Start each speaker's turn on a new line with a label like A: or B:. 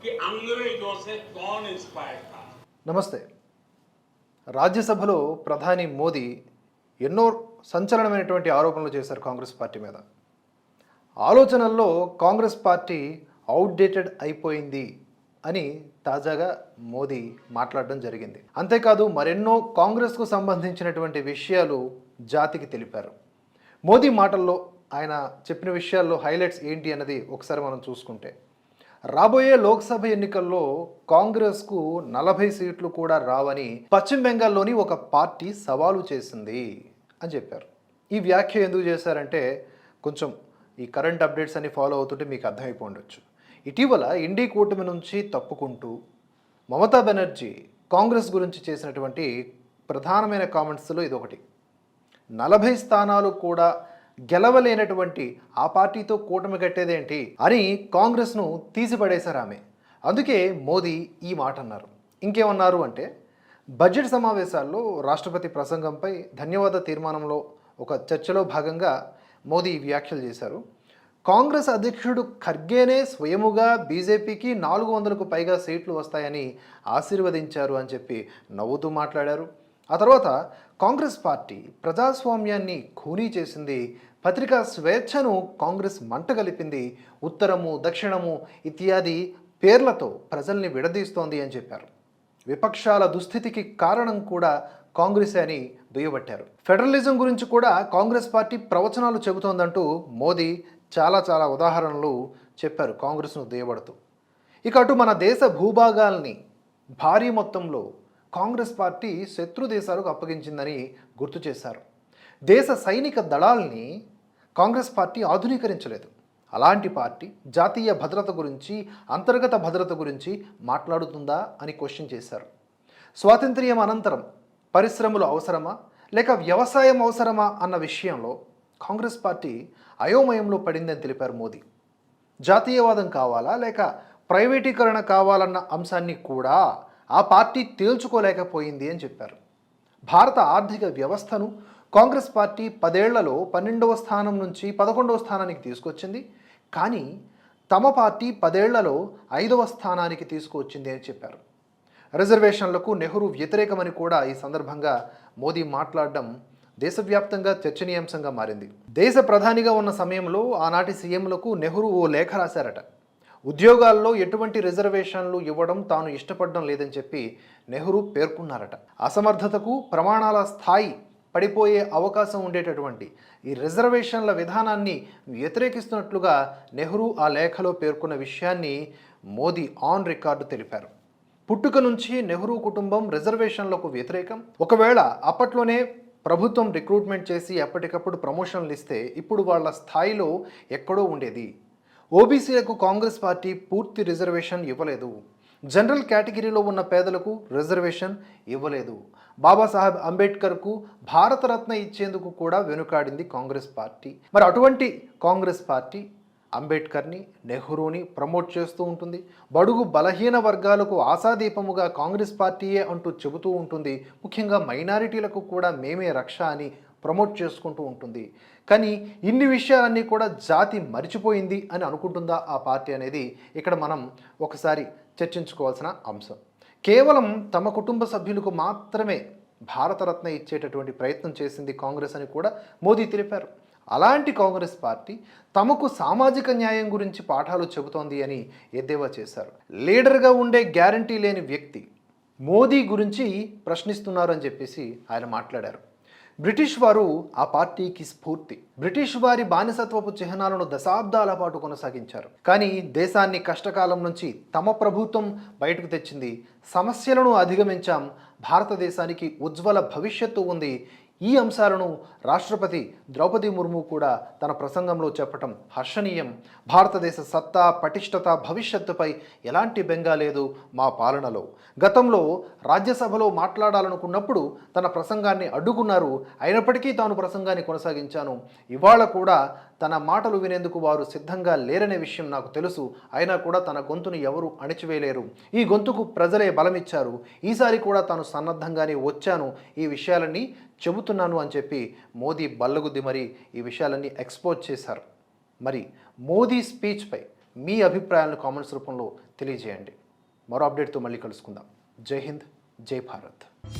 A: कि अंग्रेजों से कौन इंस्पायर था
B: నమస్తే రాజ్యసభలో ప్రధాని మోదీ ఎన్నో సంచలనమైనటువంటి ఆరోపణలు చేశారు కాంగ్రెస్ పార్టీ మీద ఆలోచనల్లో కాంగ్రెస్ పార్టీ అవుట్డేటెడ్ అయిపోయింది అని తాజాగా మోదీ మాట్లాడడం జరిగింది అంతేకాదు మరెన్నో కాంగ్రెస్కు సంబంధించినటువంటి విషయాలు జాతికి తెలిపారు మోదీ మాటల్లో ఆయన చెప్పిన విషయాల్లో హైలైట్స్ ఏంటి అన్నది ఒకసారి మనం చూసుకుంటే రాబోయే లోక్సభ ఎన్నికల్లో కాంగ్రెస్కు నలభై సీట్లు కూడా రావని పశ్చిమ బెంగాల్లోని ఒక పార్టీ సవాలు చేసింది అని చెప్పారు. ఈ వ్యాఖ్య ఎందుకు చేశారంటే కొంచెం ఈ కరెంట్ అప్డేట్స్ అన్ని ఫాలో అవుతుంటే మీకు అర్థమైపో ఉండొచ్చు. ఇటీవల ఇండి కూటమి నుంచి తప్పుకుంటూ మమతా బెనర్జీ కాంగ్రెస్ గురించి చేసినటువంటి ప్రధానమైన కామెంట్స్లో ఇది ఒకటి నలభై స్థానాలు కూడా గెలవలేనటువంటి ఆ పార్టీతో కూటమి కట్టేదేంటి అని కాంగ్రెస్ను తీసిపడేశారు ఆమె. అందుకే మోదీ ఈ మాట అన్నారు. ఇంకేమన్నారు అంటే బడ్జెట్ సమావేశాల్లో రాష్ట్రపతి ప్రసంగంపై ధన్యవాద తీర్మానంలో ఒక చర్చలో భాగంగా మోదీ వ్యాఖ్యలు చేశారు. కాంగ్రెస్ అధ్యక్షుడు ఖర్గేనే స్వయముగా బీజేపీకి నాలుగు వందలకు పైగా సీట్లు వస్తాయని ఆశీర్వదించారు అని చెప్పి నవ్వుతూ మాట్లాడారు. ఆ తర్వాత కాంగ్రెస్ పార్టీ ప్రజాస్వామ్యాన్ని ఖూనీ చేసింది పత్రికా స్వేచ్ఛను కాంగ్రెస్ మంటగలిపింది ఉత్తరము దక్షిణము ఇత్యాది పేర్లతో ప్రజల్ని విడదీస్తోంది అని చెప్పారు. విపక్షాల దుస్థితికి కారణం కూడా కాంగ్రెస్ అని దుయ్యబట్టారు. ఫెడరలిజం గురించి కూడా కాంగ్రెస్ పార్టీ ప్రవచనాలు చెబుతోందంటూ మోదీ చాలా చాలా ఉదాహరణలు చెప్పారు కాంగ్రెస్ను దుయ్యబడుతూ. ఇక అటు మన దేశ భూభాగాల్ని భారీ మొత్తంలో కాంగ్రెస్ పార్టీ శత్రు దేశాలకు అప్పగించిందని గుర్తు చేశారు. దేశ సైనిక దళాల్ని కాంగ్రెస్ పార్టీ ఆధునీకరించలేదు. అలాంటి పార్టీ జాతీయ భద్రత గురించి అంతర్గత భద్రత గురించి మాట్లాడుతుందా అని క్వశ్చన్ చేశారు. స్వాతంత్ర్యం అనంతరం పరిశ్రమలు అవసరమా లేక వ్యవసాయం అవసరమా అన్న విషయంలో కాంగ్రెస్ పార్టీ అయోమయంలో పడిందని తెలిపారు మోదీ. జాతీయవాదం కావాలా లేక ప్రైవేటీకరణ కావాలన్న అంశాన్ని కూడా ఆ పార్టీ తేల్చుకోలేకపోయింది అని చెప్పారు. భారత ఆర్థిక వ్యవస్థను కాంగ్రెస్ పార్టీ పదేళ్ళలో పన్నెండవ స్థానం నుంచి పదకొండవ స్థానానికి తీసుకొచ్చింది. కానీ తమ పార్టీ పదేళ్ళలో ఐదవ స్థానానికి తీసుకువచ్చింది అని చెప్పారు. రిజర్వేషన్లకు నెహ్రూ వ్యతిరేకమని కూడా ఈ సందర్భంగా మోదీ మాట్లాడడం దేశవ్యాప్తంగా చర్చనీయాంశంగా మారింది. దేశ ప్రధానిగా ఉన్న సమయంలో ఆనాటి సీఎంలకు నెహ్రూ ఓ లేఖ రాశారట. ఉద్యోగాల్లో ఎటువంటి రిజర్వేషన్లు ఇవ్వడం తాను ఇష్టపడడం లేదని చెప్పి నెహ్రూ పేర్కొన్నారట. అసమర్థతకు ప్రమాణాల స్థాయి పడిపోయే అవకాశం ఉండేటటువంటి ఈ రిజర్వేషన్ల విధానాన్ని వ్యతిరేకిస్తున్నట్లుగా నెహ్రూ ఆ లేఖలో పేర్కొన్న విషయాన్ని మోదీ ఆన్ రికార్డు తెలిపారు. పుట్టుక నుంచి నెహ్రూ కుటుంబం రిజర్వేషన్లకు వ్యతిరేకం. ఒకవేళ అప్పట్లోనే ప్రభుత్వం రిక్రూట్మెంట్ చేసి ఎప్పటికప్పుడు ప్రమోషన్లు ఇస్తే ఇప్పుడు వాళ్ళ స్థాయిలో ఎక్కడో ఉండేది. ఓబీసీలకు కాంగ్రెస్ పార్టీ పూర్తి రిజర్వేషన్ ఇవ్వలేదు. జనరల్ కేటగిరీలో ఉన్న పేదలకు రిజర్వేషన్ ఇవ్వలేదు. బాబాసాహెబ్ అంబేద్కర్కు భారతరత్న ఇచ్చేందుకు కూడా వెనుకాడింది కాంగ్రెస్ పార్టీ. మరి అటువంటి కాంగ్రెస్ పార్టీ అంబేద్కర్ని నెహ్రూని ప్రమోట్ చేస్తూ ఉంటుంది. బడుగు బలహీన వర్గాలకు ఆశాదీపముగా కాంగ్రెస్ పార్టీయే అంటూ చెబుతూ ఉంటుంది. ముఖ్యంగా మైనారిటీలకు కూడా మేమే రక్ష అని ప్రమోట్ చేసుకుంటూ ఉంటుంది. కానీ ఇన్ని విషయాలన్నీ కూడా జాతి మరిచిపోయింది అని అనుకుంటుందా ఆ పార్టీ అనేది ఇక్కడ మనం ఒకసారి చర్చించుకోవాల్సిన అంశం. కేవలం తమ కుటుంబ సభ్యులకు మాత్రమే భారతరత్న ఇచ్చేటటువంటి ప్రయత్నం చేసింది కాంగ్రెస్ అని కూడా మోదీ తెలిపారు. అలాంటి కాంగ్రెస్ పార్టీ తమకు సామాజిక న్యాయం గురించి పాఠాలు చెబుతోంది అని ఎద్దేవా చేశారు. లీడర్గా ఉండే గ్యారంటీ లేని వ్యక్తి మోదీ గురించి ప్రశ్నిస్తున్నారు అని చెప్పేసి ఆయన మాట్లాడారు. బ్రిటిష్ వారు ఆ పార్టీకి స్ఫూర్తి. బ్రిటిష్ వారి బానిసత్వపు చిహ్నాలను దశాబ్దాల పాటు కొనసాగించారు. కానీ దేశాన్ని కష్టకాలం నుంచి తమ ప్రభుత్వం బయటకు తెచ్చింది. సమస్యలను అధిగమించాం. భారతదేశానికి ఉజ్వల భవిష్యత్తు ఉంది. ఈ అంశాలను రాష్ట్రపతి ద్రౌపది ముర్ము కూడా తన ప్రసంగంలో చెప్పటం హర్షణీయం. భారతదేశ సత్తా పటిష్టత భవిష్యత్తుపై ఎలాంటి బెంగా లేదు మా పాలనలో. గతంలో రాజ్యసభలో మాట్లాడాలనుకున్నప్పుడు తన ప్రసంగాన్ని అడ్డుకున్నారు. అయినప్పటికీ తాను ప్రసంగాన్ని కొనసాగించాను. ఇవాళ కూడా తన మాటలు వినేందుకు వారు సిద్ధంగా లేరనే విషయం నాకు తెలుసు. అయినా కూడా తన గొంతును ఎవరు అణిచివేయలేరు. ఈ గొంతుకు ప్రజలే బలమిచ్చారు. ఈసారి కూడా తాను సన్నద్ధంగానే వచ్చాను. ఈ విషయాలన్నీ చెబుతున్నాను అని చెప్పి మోదీ బల్లగుద్ది మరి ఈ విషయాలన్నీ ఎక్స్పోజ్ చేశారు. మరి మోదీ స్పీచ్పై మీ అభిప్రాయాలను కామెంట్స్ రూపంలో తెలియజేయండి. మరో అప్డేట్తో మళ్ళీ కలుసుకుందాం. జై హింద్ జై భారత్.